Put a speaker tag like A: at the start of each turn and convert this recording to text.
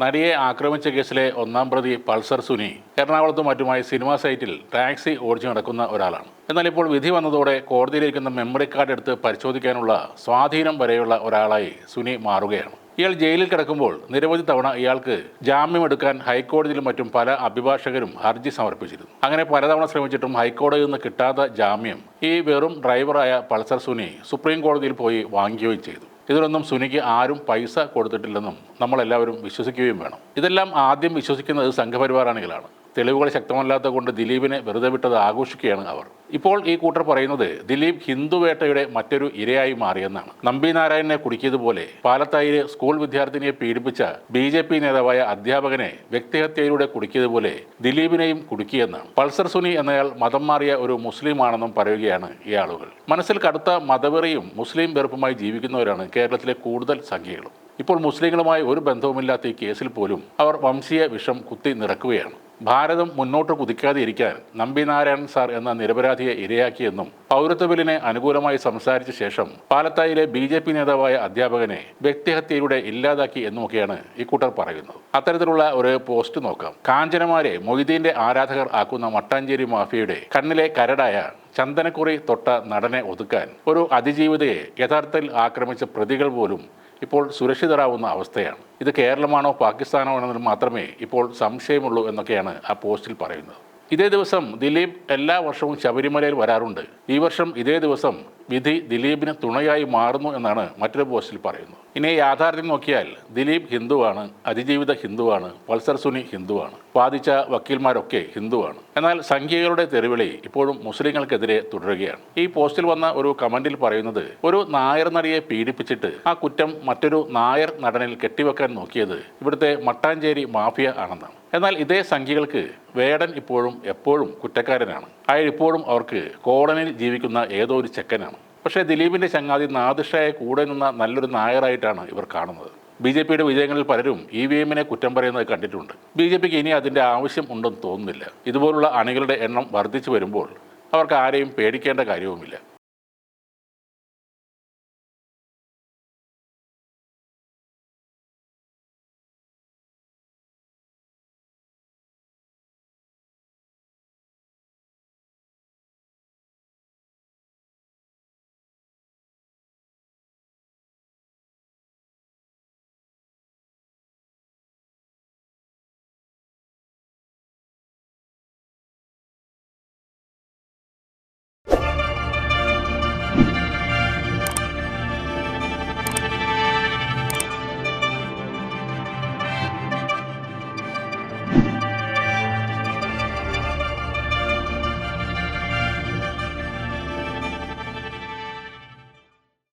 A: നടിയെ ആക്രമിച്ച കേസിലെ ഒന്നാം പ്രതി പൾസർ സുനി എറണാകുളത്തും മറ്റുമായി സിനിമാ സൈറ്റിൽ ടാക്സി ഓടിച്ചു നടക്കുന്ന ഒരാളാണ്. എന്നാൽ ഇപ്പോൾ വിധി വന്നതോടെ കോടതിയിലിരിക്കുന്ന മെമ്മറി കാർഡ് എടുത്ത് പരിശോധിക്കാനുള്ള സ്വാധീനം വരെയുള്ള ഒരാളായി സുനി മാറുകയാണ്. ഇയാൾ ജയിലിൽ കിടക്കുമ്പോൾ നിരവധി തവണ ഇയാൾക്ക് ജാമ്യമെടുക്കാൻ ഹൈക്കോടതിയിലും മറ്റും പല അഭിഭാഷകരും ഹർജി സമർപ്പിച്ചിരുന്നു. അങ്ങനെ പലതവണ ശ്രമിച്ചിട്ടും ഹൈക്കോടതിയിൽ നിന്ന് കിട്ടാത്ത ജാമ്യം ഈ വെറും ഡ്രൈവറായ പൾസർ സുനി സുപ്രീം കോടതിയിൽ പോയി വാങ്ങുകയും ചെയ്തു. ഇതിലൊന്നും സുനിക്ക് ആരും പൈസ കൊടുത്തിട്ടില്ലെന്നും നമ്മളെല്ലാവരും വിശ്വസിക്കുകയും വേണം. ഇതെല്ലാം ആദ്യം വിശ്വസിക്കുന്നത് സംഘപരിവാർ അണികളാണ് തെളിവുകൾ ശക്തമല്ലാത്ത കൊണ്ട് ദിലീപിനെ വെറുതെ വിട്ടത് ആഘോഷിക്കുകയാണ് അവർ. ഇപ്പോൾ ഈ കൂട്ടർ പറയുന്നത് ദിലീപ് ഹിന്ദുവേട്ടയുടെ മറ്റൊരു ഇരയായി മാറിയെന്നാണ്. നമ്പി നാരായണനെ കുടുക്കിയതുപോലെ പാലത്തായിലെ സ്കൂൾ വിദ്യാർത്ഥിനിയെ പീഡിപ്പിച്ച ബി ജെ പി നേതാവായ അധ്യാപകനെ വ്യക്തിഹത്യയിലൂടെ കുടുക്കിയതുപോലെ ദിലീപിനെയും കുടുക്കിയെന്നാണ്. പൾസർ സുനി എന്നയാൾ മതം മാറിയ ഒരു മുസ്ലിമാണെന്നും പറയുകയാണ് ഈ ആളുകൾ. മനസ്സിൽ കടുത്ത മതവെറിയും മുസ്ലിം വെറുപ്പുമായി ജീവിക്കുന്നവരാണ് കേരളത്തിലെ കൂടുതൽ സംഖ്യകളും. ഇപ്പോൾ മുസ്ലിങ്ങളുമായി ഒരു ബന്ധവുമില്ലാത്ത ഈ കേസിൽ പോലും അവർ വംശീയ വിഷം കുത്തി നിറക്കുകയാണ്. ഭാരതം മുന്നോട്ട് കുതിക്കാതെ ഇരിക്കാൻ നമ്പിനാരായണൻ സാർ എന്ന നിരപരാധിയെ ഇരയാക്കിയെന്നും പൗരത്വ ബില്ലിനെ അനുകൂലമായി സംസാരിച്ച ശേഷം പാലത്തായിലെ ബി ജെ പി നേതാവായ അധ്യാപകനെ വ്യക്തിഹത്യയിലൂടെ ഇല്ലാതാക്കി എന്നുമൊക്കെയാണ് ഇക്കൂട്ടർ കൂട്ടർ പറയുന്നത്. അത്തരത്തിലുള്ള ഒരു പോസ്റ്റ് നോക്കാം. കാഞ്ചനമാരെ മൊയ്തീന്റെ ആരാധകർ ആക്കുന്ന മട്ടാഞ്ചേരി മാഫിയയുടെ കണ്ണിലെ കരടായ ചന്ദനക്കുറി തൊട്ട നടനെ ഒതുക്കാൻ ഒരു അതിജീവിതയെ യഥാർത്ഥത്തിൽ ആക്രമിച്ച പ്രതികൾ പോലും ഇപ്പോൾ സുരക്ഷിതരാവുന്ന അവസ്ഥയാണ്. ഇത് കേരളമാണോ പാകിസ്ഥാനോ എന്നതിൽ മാത്രമേ ഇപ്പോൾ സംശയമുള്ളൂ എന്നൊക്കെയാണ് ആ പോസ്റ്റിൽ പറയുന്നത്. ഇതേ ദിവസം ദിലീപ് എല്ലാ വർഷവും ശബരിമലയിൽ വരാറുണ്ട്. ഈ വർഷം ഇതേ ദിവസം വിധി ദിലീപിന് തുണയായി മാറുന്നു എന്നാണ് മറ്റൊരു പോസ്റ്റിൽ പറയുന്നത് ഇനി യാഥാർത്ഥ്യം നോക്കിയാൽ ദിലീപ് ഹിന്ദുവാണ് അതിജീവിത ഹിന്ദുവാണ് പൾസർ സുനി ഹിന്ദുവാണ് വാദിച്ച വക്കീൽമാരൊക്കെ ഹിന്ദുവാണ്. എന്നാൽ സംഖ്യകളുടെ തെരുവിളി ഇപ്പോഴും മുസ്ലിങ്ങൾക്കെതിരെ തുടരുകയാണ്. ഈ പോസ്റ്റിൽ വന്ന ഒരു കമന്റിൽ പറയുന്നത് ഒരു നായർ നടിയെ പീഡിപ്പിച്ചിട്ട് ആ കുറ്റം മറ്റൊരു നായർ നടനിൽ കെട്ടിവെക്കാൻ നോക്കിയത് ഇവിടുത്തെ മട്ടാഞ്ചേരി മാഫിയ ആണെന്നാണ്. എന്നാൽ ഇതേ സംഖ്യകൾക്ക് വേടൻ ഇപ്പോഴും എപ്പോഴും കുറ്റക്കാരനാണ്. അയാൾ അവർക്ക് കോളനിയിൽ ജീവിക്കുന്ന ഏതോ ഒരു ചെക്കനാണ്. പക്ഷേ ദിലീപിന്റെ ചങ്ങാതി നാദിഷയെ കൂടെ നിന്ന നല്ലൊരു നായറായിട്ടാണ് ഇവർ കാണുന്നത്. ബി ജെ പിയുടെ വിജയങ്ങളിൽ പലരും ഇ വി എമ്മിനെ കുറ്റം പറയുന്നത് കണ്ടിട്ടുണ്ട്. ബി ജെ പിക്ക് ഇനി അതിന്റെ ആവശ്യം ഉണ്ടെന്ന് തോന്നുന്നില്ല. ഇതുപോലുള്ള അണികളുടെ എണ്ണം വർദ്ധിച്ചു വരുമ്പോൾ അവർക്ക് ആരെയും പേടിക്കേണ്ട കാര്യവുമില്ല.